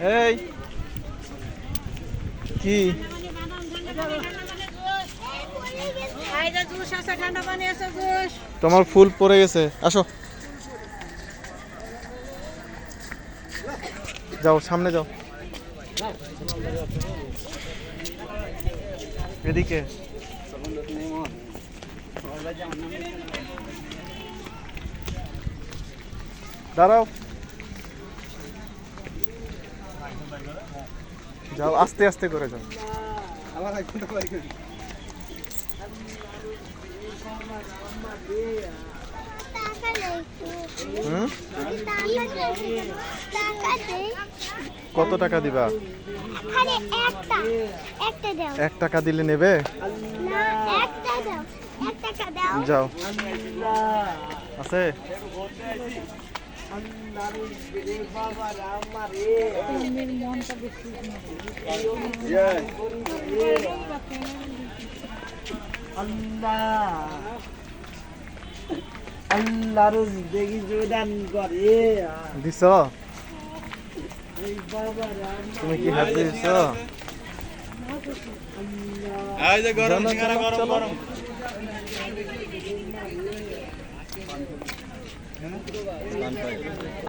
এই। কি? তোমার ফুল পড়ে গেছে। আসো। যাও সামনে যাও। এদিকে। দাঁড়াও। যাও আস্তে আস্তে করে যাও। কত টাকা দিবা? এক টাকা দিলে নেবে? যাও। একটা যাও আছে আল্লাহর দেখি জোদান করে দিছ? তুমি কি হাত দিছ? এই গরম গরম। গরম। Vamos lá.